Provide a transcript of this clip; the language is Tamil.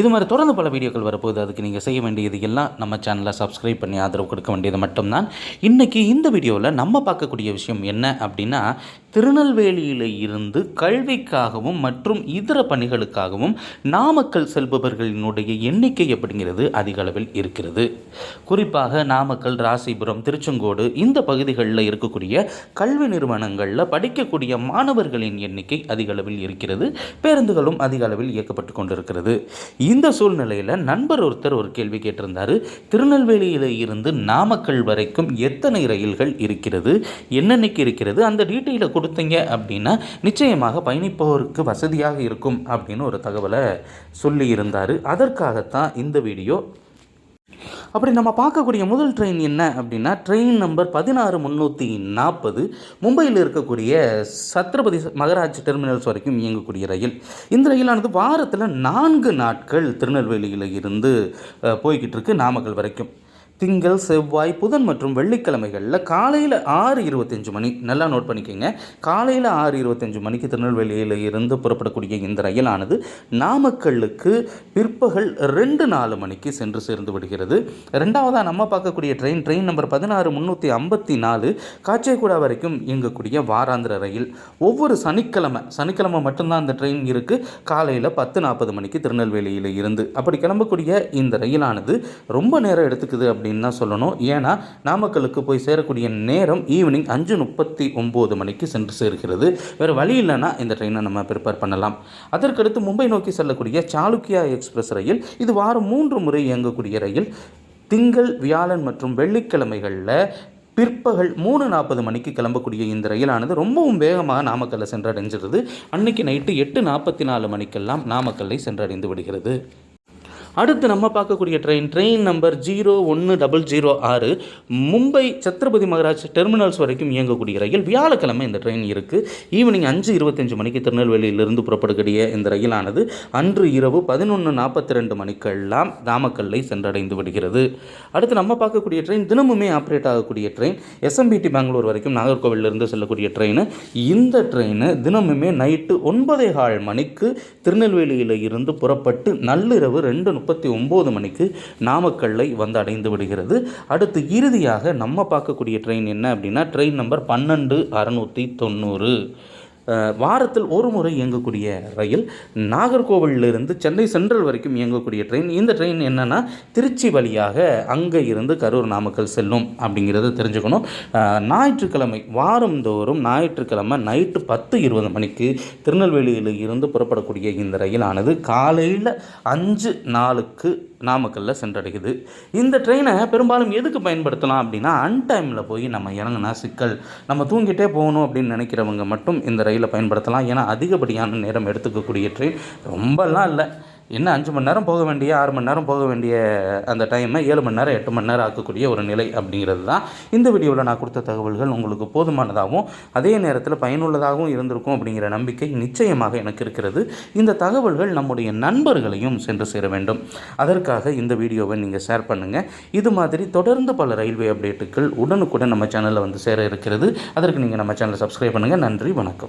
இது மாதிரி தொடர்ந்து பல வீடியோக்கள் வரப்போகுது. அதுக்கு நீங்கள் செய்ய வேண்டியது எல்லாம் நம்ம சேனலை சப்ஸ்கிரைப் பண்ணி ஆதரவு கொடுக்க வேண்டியது மட்டும்தான். இன்றைக்கி இந்த வீடியோவில் நம்ம பார்க்கக்கூடிய விஷயம் என்ன அப்படின்னா திருநெல்வேலியில் இருந்து கல்விக்காகவும் மற்றும் இதர பணிகளுக்காகவும் நாமக்கல் செல்பவர்களினுடைய எண்ணிக்கை அப்படிங்கிறது அதிக அளவில் இருக்கிறது. குறிப்பாக நாமக்கல் ராசிபுரம் திருச்செங்கோடு இந்த பகுதிகளில் இருக்கக்கூடிய கல்வி நிறுவனங்களில் படிக்கக்கூடிய மாணவர்களின் எண்ணிக்கை அதிக அளவில் இருக்கிறது. பேருந்துகளும் அதிக அளவில் இயக்கப்பட்டு கொண்டிருக்கிறது. இந்த சூழ்நிலையில் நண்பர் ஒருத்தர் ஒரு கேள்வி கேட்டிருந்தார். திருநெல்வேலியில் இருந்து நாமக்கல் வரைக்கும் எத்தனை ரயில்கள் இருக்கிறது? என்னென்னைக்கு இருக்கிறது? அந்த டீட்டெயிலை கொடுத்தீங்க அப்படின்னா நிச்சயமாக பயணிப்பவருக்கு வசதியாக இருக்கும் அப்படின்னு ஒரு தகவலை சொல்லியிருந்தார். அதற்காகத்தான் இந்த வீடியோ அப்படி நம்ம பார்க்கக்கூடிய முதல் ட்ரெயின் என்ன அப்படின்னா ட்ரெயின் நம்பர் பதினாறு முந்நூற்றி நாற்பது. மும்பையில் இருக்கக்கூடிய சத்ரபதி மகராஜ் டெர்மினல்ஸ் வரைக்கும் இயங்கக்கூடிய ரயில். இந்த ரயிலானது வாரத்தில் நான்கு நாட்கள் திருநெல்வேலியில் இருந்து போய்கிட்டு இருக்கு நாமக்கல் வரைக்கும். திங்கள் செவ்வாய் புதன் மற்றும் வெள்ளிக்கிழமைகளில் காலையில் ஆறு இருபத்தஞ்சு மணி. நல்லா நோட் பண்ணிக்கோங்க. காலையில் ஆறு இருபத்தஞ்சு மணிக்கு திருநெல்வேலியில் இருந்து புறப்படக்கூடிய இந்த ரயிலானது நாமக்கல்லுக்கு பிற்பகல் ரெண்டு நாலு மணிக்கு சென்று சேர்ந்து விடுகிறது. ரெண்டாவதாக நம்ம பார்க்கக்கூடிய ட்ரெயின் ட்ரெயின் நம்பர் பதினாறு முந்நூற்றி ஐம்பத்தி நாலு காச்சேகுடா வரைக்கும் இயங்கக்கூடிய வாராந்திர ரயில். ஒவ்வொரு சனிக்கிழமை சனிக்கிழமை மட்டும்தான் அந்த ட்ரெயின் இருக்குது காலையில் பத்து நாற்பது மணிக்கு திருநெல்வேலியில் இருந்து. அப்படி கிளம்பக்கூடிய இந்த ரயிலானது ரொம்ப நேரம் எடுத்துக்குது அப்படின்னு தான் சொல்லணும். ஏன்னா நாமக்கலுக்கு போய் சேரக்கூடிய நேரம் ஈவினிங் அஞ்சு முப்பத்தி ஒம்பது மணிக்கு சென்று சேர்கிறது. வேறு வழி இல்லைன்னா இந்த ட்ரெயினை நம்ம ப்ரிப்பேர் பண்ணலாம். அதற்கடுத்து மும்பை நோக்கி செல்லக்கூடிய சாளுக்கியா எக்ஸ்பிரஸ் ரயில் இது வாரம் மூன்று முறை இயங்கக்கூடிய ரயில். திங்கள் வியாழன் மற்றும் வெள்ளிக்கிழமைகளில் பிற்பகல் மூணு நாற்பது மணிக்கு கிளம்பக்கூடிய இந்த ரயிலானது ரொம்பவும் வேகமாக நாமக்கல்லை சென்றடைஞ்சிருது அன்னைக்கு நைட்டு எட்டு நாற்பத்தி நாலு மணிக்கெல்லாம் நாமக்கல்லை சென்றடைந்து விடுகிறது. அடுத்து நம்ம பார்க்கக்கூடிய ட்ரெயின் ட்ரெயின் நம்பர் ஜீரோ ஒன்று டபுள் ஜீரோ ஆறு. மும்பை சத்ரபதி மகராஜ் டெர்மினல்ஸ் வரைக்கும் இயங்கக்கூடிய ரயில் வியாழக்கிழமை இந்த ட்ரெயின் இருக்குது ஈவினிங் அஞ்சு இருபத்தஞ்சு மணிக்கு திருநெல்வேலியிலிருந்து புறப்படக்கூடிய இந்த ரயிலானது அன்று இரவு பதினொன்று நாற்பத்தி ரெண்டு மணிக்கெல்லாம் நாமக்கல்லை சென்றடைந்து விடுகிறது. அடுத்து நம்ம பார்க்கக்கூடிய ட்ரெயின் தினமுமே ஆப்ரேட் ஆகக்கூடிய ட்ரெயின் எஸ்எம்பிடி பெங்களூர் வரைக்கும் நாகர்கோவிலிருந்து செல்லக்கூடிய ட்ரெயின் இந்த ட்ரெயின் தினமுமே நைட்டு ஒன்பதே கால் மணிக்கு திருநெல்வேலியில் இருந்து புறப்பட்டு நள்ளிரவு ரெண்டு முப்பத்தி ஒம்பது மணிக்கு நாமக்கல்லை வந்து அடைந்து விடுகிறது. அடுத்து இறுதியாக நம்ம பார்க்கக்கூடிய ட்ரெயின் என்ன அப்படின்னா ட்ரெயின் நம்பர் பன்னெண்டு அறநூற்றி தொண்ணூறு. வாரத்தில் ஒரு முறை இயங்கக்கூடிய ரயில் நாகர்கோவிலிருந்து சென்னை சென்ட்ரல் வரைக்கும் இயங்கக்கூடிய ட்ரெயின். இந்த ட்ரெயின் என்னென்னா திருச்சி வழியாக அங்கே இருந்து கரூர் நாமக்கல் செல்லும் அப்படிங்கிறத தெரிஞ்சுக்கணும். ஞாயிற்றுக்கிழமை வாரந்தோறும் ஞாயிற்றுக்கிழமை நைட்டு பத்து இருபது மணிக்கு திருநெல்வேலியில் இருந்து புறப்படக்கூடிய இந்த ரயிலானது காலையில் அஞ்சு நாளுக்கு நாமக்கல்ல சென்றடையுது. இந்த ட்ரெயினை பெரும்பாலும் எதுக்கு பயன்படுத்தலாம் அப்படின்னா அன்டைமில் போய் நம்ம இறங்குனா சிக்கல். நம்ம தூங்கிட்டே போகணும் அப்படின்னு நினைக்கிறவங்க மட்டும் இந்த ரயில் பயன்படுத்தலாம். ஏன்னா அதிகப்படியான நேரம் எடுத்துக்கக்கூடிய ட்ரெயின் ரொம்பலாம் இல்லை. என்ன அஞ்சு மணி நேரம் போக வேண்டிய ஆறு மணி நேரம் போக வேண்டிய அந்த டைமை ஏழு மணி நேரம் எட்டு மணி நேரம் ஆக்கக்கூடிய ஒரு நிலை அப்படிங்கிறது தான் இந்த வீடியோவில் நான் கொடுத்த தகவல்கள். உங்களுக்கு போதுமானதாகவும் அதே நேரத்தில் பயனுள்ளதாகவும் இருந்திருக்கும் அப்படிங்கிற நம்பிக்கை நிச்சயமாக எனக்கு இருக்கிறது. இந்த தகவல்கள் நம்முடைய நண்பர்களையும் சென்று சேர வேண்டும். அதற்காக இந்த வீடியோவை நீங்கள் ஷேர் பண்ணுங்கள் இது மாதிரி தொடர்ந்து பல ரயில்வே அப்டேட்டுகள் உடனுக்குடன் நம்ம சேனலில் வந்து சேர இருக்கிறது. அதற்கு நீங்கள் நம்ம சேனலை சப்ஸ்கிரைப் பண்ணுங்கள் நன்றி வணக்கம்.